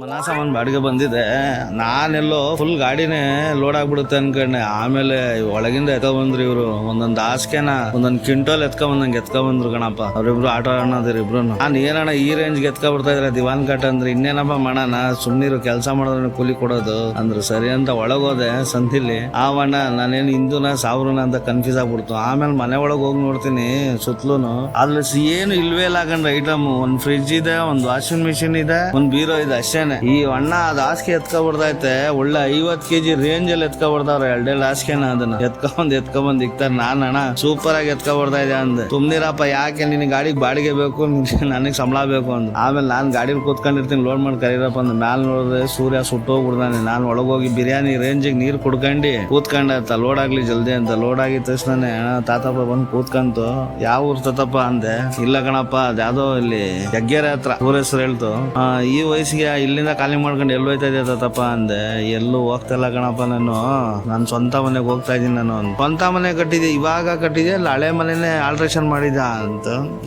ಮನ ಸಾಮಾನ್ ಬಾಡಿಗೆ ಬಂದಿದೆ. ನಾನೆಲ್ಲೋ ಫುಲ್ ಗಾಡಿನೇ ಲೋಡ್ ಆಗ್ಬಿಡುತ್ತೆ ಅನ್ಕೊಂಡೆ. ಆಮೇಲೆ ಒಳಗಿಂದ ಎತ್ಕ ಬಂದ್ರು ಇವ್ರು. ಒಂದೊಂದ್ ಹಾಸ್ಕೆನ ಒಂದೊಂದ್ ಕ್ವಿಂಟಲ್ ಎತ್ಕ ಬಂದಂಗೆ ಎತ್ಕ ಬಂದ್ರು ಕಣಪ್ಪ. ಅವ್ರಿಬ್ರು ಆಟೋ ಅನ್ನೋದಿರ್ ಇಬ್ರು ನಾನು ಏನಣ್ಣ ಈ ರೇಂಜ್ಗೆ ಎತ್ಕ ಬಿಡ್ತಾ ಇದ್ರೆ. ದಿವಾನ್ ಕಟ್ ಅಂದ್ರೆ ಇನ್ನೇನಪ್ಪ ಮಾಡೋಣ? ಸುಮ್ನಿರು, ಕೆಲಸ ಮಾಡೋದ್ರೆ ಕೂಲಿ ಕೊಡೋದು. ಅಂದ್ರೆ ಸರಿ ಅಂತ ಒಳಗೋದೆ ಸಂತಿಲಿ. ಆವಣ್ಣ, ನಾನೇನು ಹಿಂದೂನ, ಸಾವಿರನ ಅಂತ ಕನ್ಫ್ಯೂಸ್ ಆಗ್ಬಿಡ್ತು. ಆಮೇಲೆ ಮನೆ ಒಳಗೆ ಹೋಗಿ ನೋಡ್ತೀನಿ ಸುತ್ತಲೂನು ಅಲ್ಲಿ ಏನು ಇಲ್ವೇ ಇಲ್ಲ ಐಟಮ್ ಒಂದ್ ಫ್ರಿಡ್ಜ್ ಇದೆ, ಒಂದ್ ವಾಷಿಂಗ್ ಮಿಷಿನ್ ಇದೆ, ಒಂದ್ ಬೀರೋ ಇದೆ. ಈ ಅಣ್ಣ ಅದ್ ಹಾಸಿಗೆ ಎತ್ಕೊ ಬಿಡ್ತೈತೆ ಒಳ್ಳೆ ಐವತ್ ಕೆಜಿ ರೇಂಜ್ ಅಲ್ಲಿ ಎತ್ಕೊ ಬಿಡ್ತಾವ್ರೆ ಎರಡೆರಡು ಹಾಸಿಗೆನ ಅದನ್ನ. ಎತ್ಕೊಂಡ್ ಎತ್ಕೊಂಡ್ ಇಕ್ತಾರ. ನಾನ್ ಅಣ್ಣ ಸೂಪರ್ ಆಗಿ ಎತ್ಕೊ ಬಿಡ್ತಾ ಇದೆ ಅಂದ್. ಸುಮ್ನಿರಪ್ಪ ಯಾಕೆ ನಿನ್ ಗಾಡಿಗೆ ಬಾಡಿಗೆ ಬೇಕು ನನಗೆ ಸಂಬಳ ಬೇಕು ಅಂದ್. ಆಮೇಲೆ ನಾನ್ ಗಾಡಿಲಿ ಕೂತ್ಕೊಂಡಿರ್ತೀನಿ ಲೋಡ್ ಮಾಡಿ ಕರೀರಪ್ಪ ಅಂದ್. ಮ್ಯಾಲ್ ನೋಡಿದ್ರೆ ಸೂರ್ಯ ಸುಟ್ಟೋಗ್ಬಿಡ್ದಾನೆ. ನಾನ್ ಒಳಗೋಗಿ ಬಿರಿಯಾನಿ ರೇಂಜಿಗೆ ನೀರ್ ಕುಡ್ಕೊಂಡಿ ಕೂತ್ಕೊಂಡ ಲೋಡ್ ಆಗ್ಲಿ ಜಲ್ದಿ ಅಂತ. ಲೋಡ್ ಆಗಿದ ತಕ್ಷಣ ತಾತಪ್ಪ ಬಂದು ಕೂತ್ಕಂತು, ಯಾವ ಊರ್ ತಾತಪ್ಪ? ಅಂದೆ. ಇಲ್ಲ ಕಣಪ್ಪ ಅದ್ಯಾವ್ದೋ ಇಲ್ಲಿ ಜಗ್ಗೆರೆ ಹತ್ರ. ಹೆಸರು ಹೇಳ್ತು. ಈ ವಯಸ್ಸಿಗೆ ಇಲ್ಲಿಂದ ಖಾಲಿ ಮಾಡ್ಕೊಂಡು ಎಲ್ಲಿ ಹೋಯ್ತಾ ಇದೆಯಾ ತಾತಪ್ಪ ಅಂದೆ, ಎಲ್ಲೂ ಹೋಗ್ತಲ್ಲ ಕಣಪ್ಪ ನಾನು. ನಾನು ಸ್ವಂತ ಮನೆಗೆ ಹೋಗ್ತಾ ಇದೀನಿ ನಾನು. ಸ್ವಂತ ಮನೆ ಕಟ್ಟಿದೆ ಇವಾಗ ಕಟ್ಟಿದೆ ಇಲ್ಲ ಹಳೆ ಮನೆನೇ ಆಲ್ಟ್ರೇಷನ್ ಮಾಡಿದ ಅಂತ.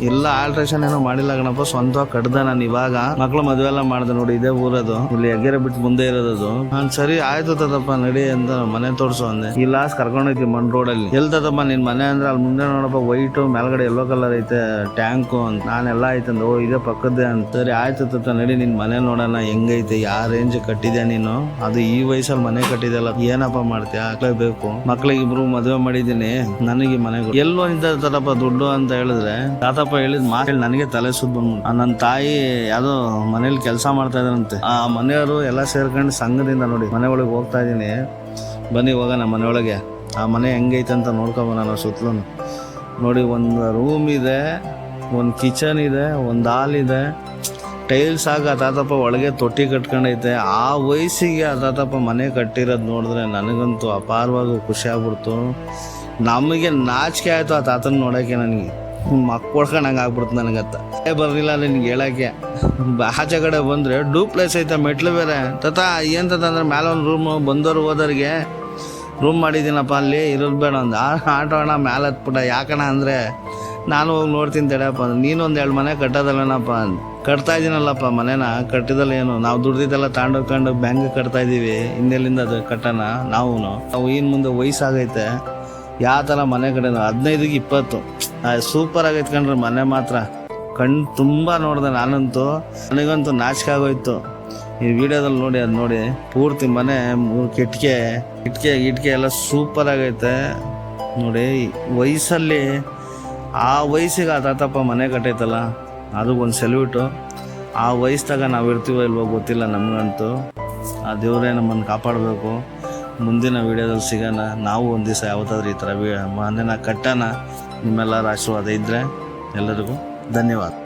ಇಲ್ಲ ಆಲ್ಟ್ರೇಷನ್ ಏನೋ ಮಾಡಿಲ್ಲ ಕಣಪ್ಪ ಸ್ವಂತ ಕಟ್ಟದ ನಾನು ಇವಾಗ. ಮಕ್ಳು ಮದುವೆ ಎಲ್ಲ ಮಾಡ್ದೆ ನೋಡಿ, ಇದೇ ಊರದು. ಇಲ್ಲಿ ಎಗ್ಗೆರೆ ಬಿಟ್ಟು ಮುಂದೆ ಇರೋದು ನಾನು ಸರಿ, ಆಯ್ತು ತದಪ್ಪ ನಡಿ ಅಂತ ಮನೆ ತೋರ್ಸು ಅಂದೆ. ಲಾಸ್ ಕರ್ಕೊಂಡೋಯ್ತಿ ಮಣ್ ರೋಡ್ ಅಲ್ಲಿ. ಎಲ್ ತದಪ್ಪ ನಿನ್ ಮನೆ ಅಂದ್ರೆ ಅಲ್ಲಿ ಮುಂದೆ ನೋಡಪ್ಪ ವೈಟ್ ಮೇಲ್ಗಡೆ ಎಲ್ಲೋ ಕಲರ್ ಐತೆ ಟ್ಯಾಂಕು ಅಂತ. ನಾನೆಲ್ಲ ಆಯ್ತಂದ ಓ, ಇದೇ ಪಕ್ಕದ್ದೆ ಅಂತ. ಸರಿ, ಆಯ್ತು ತಾತ, ನಡಿ ನಿನ್ ಮನೆ ನೋಡೋಣ ಹೆಂಗೈತೆ ಯಾವ ರೇಂಜ್ ಕಟ್ಟಿದ್ಯಾ ನೀನು? ಅದು ಈ ವಯಸ್ಸಲ್ಲಿ ಮನೆ ಕಟ್ಟಿದೆಲ್ಲ ಏನಪ್ಪ ಮಾಡ್ತೀಯ? ಬೇಕು. ಮಕ್ಳಿಗೆ ಇಬ್ರು ಮದುವೆ ಮಾಡಿದೀನಿ ನನಗೆ ಮನೆ. ಎಲ್ಲೋ ನಿಂತ ತರಪ್ಪ ದುಡ್ಡು ಅಂತ ಹೇಳಿದ್ರೆ, ತಾತಪ್ಪ ಹೇಳಿದ ಮಾತು ನನಗೆ ತಲೆ ಬಂದ್ಬಿಟ್ಟು ನನ್ನ ತಾಯಿ ಯಾವ್ದೋ ಮನೇಲಿ ಕೆಲಸ ಮಾಡ್ತಾ ಇದ್ರಂತೆ ಆ ಮನೆಯವರು ಎಲ್ಲ ಸೇರ್ಕೊಂಡು ಸಂಘದಿಂದ ನೋಡಿ, ಮನೆ ಒಳಗೆ ಹೋಗ್ತಾ ಇದ್ದೀನಿ. ಬನ್ನಿ, ಹೋಗೋಣ ನಮ್ಮ ಮನೆಯೊಳಗೆ ಆ ಮನೆ ಹೆಂಗೈತೆ ಅಂತ ನೋಡ್ಕೊಬೋಣ ಸುತ್ತಲೂ ನೋಡಿ, ಒಂದು ರೂಮ್ ಇದೆ, ಒಂದು ಕಿಚನ್ ಇದೆ, ಒಂದು ಹಾಲ್ ಇದೆ. ಟೈಲ್ಸ್ ಆಗಿ ಅದಾದಪ್ಪ ಒಳಗೆ ತೊಟ್ಟಿ ಕಟ್ಕೊಂಡೈತೆ. ಆ ವಯಸ್ಸಿಗೆ ಅದಾದಪ್ಪ ಮನೆ ಕಟ್ಟಿರೋದು ನೋಡಿದ್ರೆ ನನಗಂತೂ ಅಪಾರವಾಗಿ ಖುಷಿ ಆಗ್ಬಿಡ್ತು. ನಮಗೆ ನಾಚಿಕೆ ಆಯಿತು ಆ ತಾತನ ನೋಡೋಕ್ಕೆ ನನಗೆ. ಮಕ್ಕೊಡ್ಕೊಂಡಂಗೆ ಆಗ್ಬಿಡ್ತು ನನಗತ್ತ ಏ, ಬರಲಿಲ್ಲ ನಿನ್ಗೆ ಹೇಳೋಕ್ಕೆ. ಆಚೆ ಕಡೆ ಬಂದರೆ ಡೂಪ್ಲೆಸ್ ಐತೆ ಮೆಟ್ಲು ಬೇರೆ. ತಾತ, ಏನು ಅಂದ್ರೆ ಮೇಲೆ ಒಂದು ರೂಮ್ ಬಂದವರು ಹೋದವ್ರಿಗೆ ರೂಮ್ ಮಾಡಿದ್ದೀನಪ್ಪ ಅಲ್ಲಿ, ಇರೋದು ಬೇಡ ಒಂದು ಆಟೋ ಅಣ್ಣ ಮೇಲೆ ಹತ್ಬಿಟ್ಟ. ಯಾಕಣ್ಣ ಅಂದರೆ ನಾನು ಹೋಗಿ ನೋಡ್ತೀನಿ ತಡೆಯಪ್ಪ ಅಂದ್ ನೀನು ಒಂದು ಎರಡು ಮನೆ ಕಟ್ಟೋದಲ್ಲನಪ್ಪ ಕಟ್ತಾ ಇದ್ದೀನಲ್ಲಪ್ಪ ಮನೇನ? ಕಟ್ಟಿದಲ್ಲ ಏನು? ನಾವು ದುಡ್ದಿದ್ದೆಲ್ಲ ತಾಂಡೋಕೊಂಡು ಬ್ಯಾಂಕ್ ಕಟ್ತಾ ಇದೀವಿ. ಹಿಂದೆಲ್ಲಿಂದ ಅದು ಕಟ್ಟೋಣ? ನಾವು ನಾವು ಇನ್ನು ಮುಂದೆ ವಯಸ್ಸಾಗೈತೆ. ಯಾವ ಥರ ಮನೆ ಕಡೆ ಹದಿನೈದಿಗೆ ಇಪ್ಪತ್ತು. ಸೂಪರ್ ಆಗೈತೆ ಕಣ್ರಿ ಮನೆ ಮಾತ್ರ. ಕಣ್ ತುಂಬ ನೋಡಿದೆ ನಾನಂತೂ. ನನಗಂತೂ ನಾಚಿಕೆ ಆಗೋಯ್ತು. ಈ ವಿಡಿಯೋದಲ್ಲಿ ನೋಡಿ, ಅದು ನೋಡಿ. ಪೂರ್ತಿ ಮನೆ ಮೂರು ಕಿಟ್ಕೆ, ಕಿಟಕೆ, ಗಿಟ್ಕೆ ಎಲ್ಲ ಸೂಪರ್ ಆಗೈತೆ. ನೋಡಿ ವಯಸ್ಸಲ್ಲಿ ಆ ವಯಸ್ಸಿಗೆ ಆ ತಾತಪ್ಪ ಮನೆ ಕಟ್ಟೈತಲ್ಲ ಅದು ಒಂದು ಸೆಲ್ಯೂಟು ಆ ವಯಸ್ಸಾಗ ನಾವು ಇರ್ತೀವೋ ಇಲ್ವೋ ಗೊತ್ತಿಲ್ಲ ನಮಗಂತೂ. ಆ ದೇವರೇ ನಮ್ಮನ್ನು ಕಾಪಾಡಬೇಕು. ಮುಂದಿನ ವಿಡಿಯೋದಲ್ಲಿ ಸಿಗೋಣ. ನಾವು ಒಂದು ದಿವಸ ಯಾವತ್ತಾದ್ರೂ ಈ ಥರ ಮನೆನ ಕಟ್ಟೋಣ. ನಿಮ್ಮೆಲ್ಲರ ಆಶೀರ್ವಾದ ಇದ್ದರೆ ಎಲ್ಲರಿಗೂ ಧನ್ಯವಾದ.